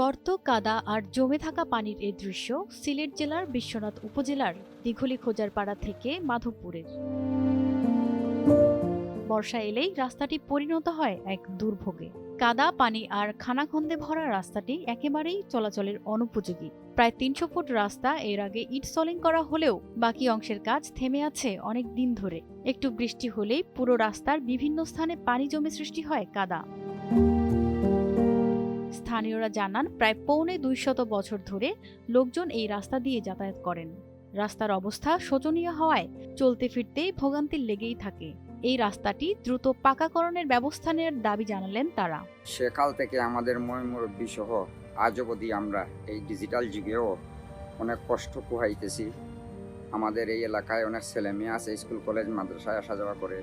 গর্ত, কাদা আর জমে থাকা পানির এই দৃশ্য সিলেট জেলার বিশ্বনাথ উপজেলার দিঘলি খোজার পাড়া থেকে মাধবপুরের। বর্ষা এলেই রাস্তাটি পরিণত হয় এক দুর্ভোগে। কাদা, পানি আর খানাখন্দে ভরা রাস্তাটি একেবারেই চলাচলের অনুপযোগী। প্রায় তিনশো ফুট রাস্তা এর আগে ইট সলিং করা হলেও বাকি অংশের কাজ থেমে আছে অনেক দিন ধরে। একটু বৃষ্টি হলেই পুরো রাস্তার বিভিন্ন স্থানে পানি জমে সৃষ্টি হয় কাদা। স্থানীয়রা জানান, প্রায় পৌনে দুইশত বছর ধরে লোকজন এই রাস্তা দিয়ে যাতায়াত করেন। রাস্তার অবস্থা শোচনীয় হওয়ায় চলতে ফিরতেই ভোগান্তি লেগেই থাকে। এই রাস্তাটি দ্রুত পাকাকরণের ব্যবস্থা নেওয়ার দাবি জানালেন তারা। সেকাল থেকে আমাদের ময়মুরব্বী সহ আজ অবধি আমরা এই ডিজিটাল যুগেও অনেক কষ্ট পোহাইতেছি। আমাদের এই এলাকায় অনেক ছেলে মেয়ে আছে, স্কুল, কলেজ, মাদ্রাসায় আসা যাওয়া করে।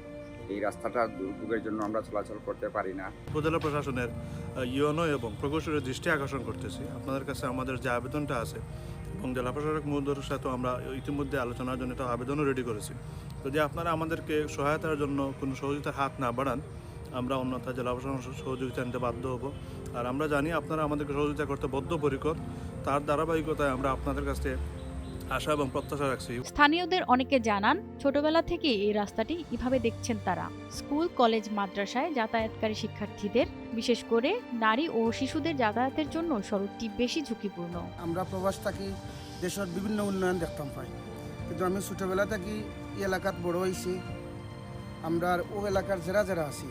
এই রাস্তাটা দুর্ভোগের জন্য আমরা চলাচল করতে পারি না। উপজেলা প্রশাসনের ইউএনও এবং প্রকৌশলের দৃষ্টি আকর্ষণ করতেছি। আপনাদের কাছে আমাদের যে আবেদনটা আছে এবং জেলা প্রশাসক মহোদয়ের সাথেও আমরা ইতিমধ্যে আলোচনার জন্য একটা আবেদনও রেডি করেছি। যদি আপনারা আমাদেরকে সহায়তার জন্য কোনো সহযোগিতার হাত না বাড়ান, আমরা অন্যথা জেলা প্রশাসন সহযোগিতা নিতে বাধ্য হব। আর আমরা জানি আপনারা আমাদেরকে সহযোগিতা করতে বদ্ধপরিকর। তার ধারাবাহিকতায় আমরা আপনাদের কাছে আশা এবং প্রত্যাশা রাখছি। স্থানীয়দের অনেকে জানান ছোটবেলা থেকে এই রাস্তাটি এভাবে দেখছেন তারা। স্কুল কলেজ মাদ্রাসায় যাতায়াতকারী শিক্ষার্থীদের বিশেষ করে নারী ও শিশুদের যাতায়াতের জন্য সড়কটি বেশি ঝুঁকিপূর্ণ। আমরা প্রবাস থাকি দেশের বিভিন্ন উন্নয়ন দেখতাম পাই। কিন্তু আমি ছোটোবেলা থাকি এই এলাকাত বড় হয়েছি আমরা ও এলাকার যারা যারা আছি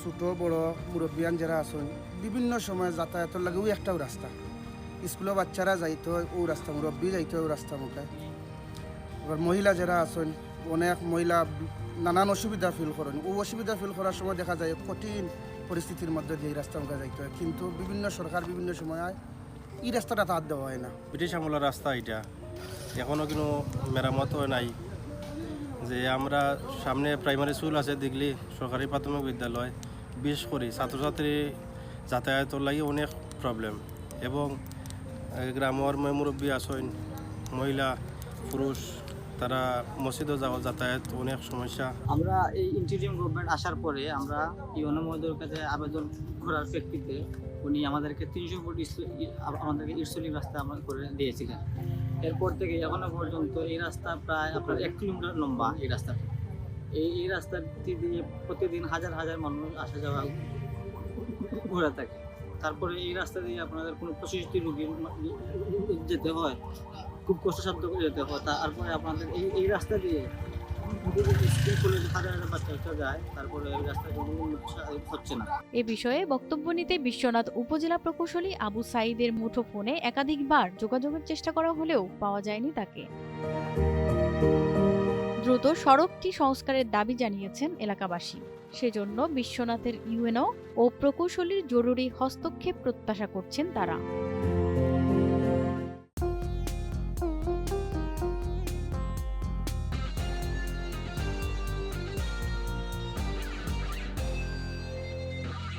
ছোট বড় মুরব্বিয়ান যারা আছেন বিভিন্ন সময় যাতায়াতের লাগে ওই একটাও রাস্তা। স্কুলের বাচ্চারা যাইতে হয়, ও রাস্তা মুরব্বী যাইতে হয় ও রাস্তা মুখে। এবার মহিলা যারা আছেন, অনেক মহিলা নানান অসুবিধা ফিল করেন। ও অসুবিধা ফিল করার সময় দেখা যায় কঠিন পরিস্থিতির মধ্যে দিয়ে রাস্তা মুখে যাইতে হয়। কিন্তু বিভিন্ন সরকার বিভিন্ন সময় এই রাস্তাটা তার দেওয়া হয় না। ব্রিটিশ আমলের রাস্তা এটা। এখনও কোনো মেরামত হয় নাই যে আমরা সামনে প্রাইমারি স্কুল আছে দেখলি সরকারি প্রাথমিক বিদ্যালয় বিশেষ করে। ছাত্রছাত্রী যাতায়াতের লাগে অনেক প্রবলেম এবং গ্রামের মুরব্বী আছেন মহিলা পুরুষ তারা মসজিদে যাওয়া যাতায়াত অনেক সমস্যা। আমরা এই ইন্টিরিয়াম গভর্নমেন্ট আসার পরে আমরা ইউনো মহোদয়ের কাছে আবেদন করার প্রেক্ষিতে উনি আমাদেরকে তিনশো ফুট আমাদেরকে ইরসলিং রাস্তা আমরা করে দিয়েছিলেন। এরপর থেকে এখনও পর্যন্ত এই রাস্তা প্রায় আপনার এক কিলোমিটার লম্বা এই রাস্তাটা। এই এই রাস্তাটি দিয়ে প্রতিদিন হাজার হাজার মানুষ আসা যাওয়া ঘোরা থাকে। তারপরে এই রাস্তা দিয়ে আপনাদের কোনো প্রশিষ্টি রুগী যেতে হয়, খুব কষ্টসাধ্য করে যেতে হয়। তারপরে আপনাদের এই এই রাস্তা দিয়ে এ বিষয়ে বক্তব্য নিতে বিশ্বনাথ উপজেলা প্রকৌশলী আবু সাইদের মুঠো ফোনে একাধিকবার যোগাযোগের চেষ্টা করা হলেও পাওয়া যায়নি তাকে। দ্রুত সড়কটি সংস্কারের দাবি জানিয়েছেন এলাকাবাসী। সেজন্য বিশ্বনাথের ইউএনও ও প্রকৌশলীর জরুরি হস্তক্ষেপ প্রত্যাশা করছেন তারা।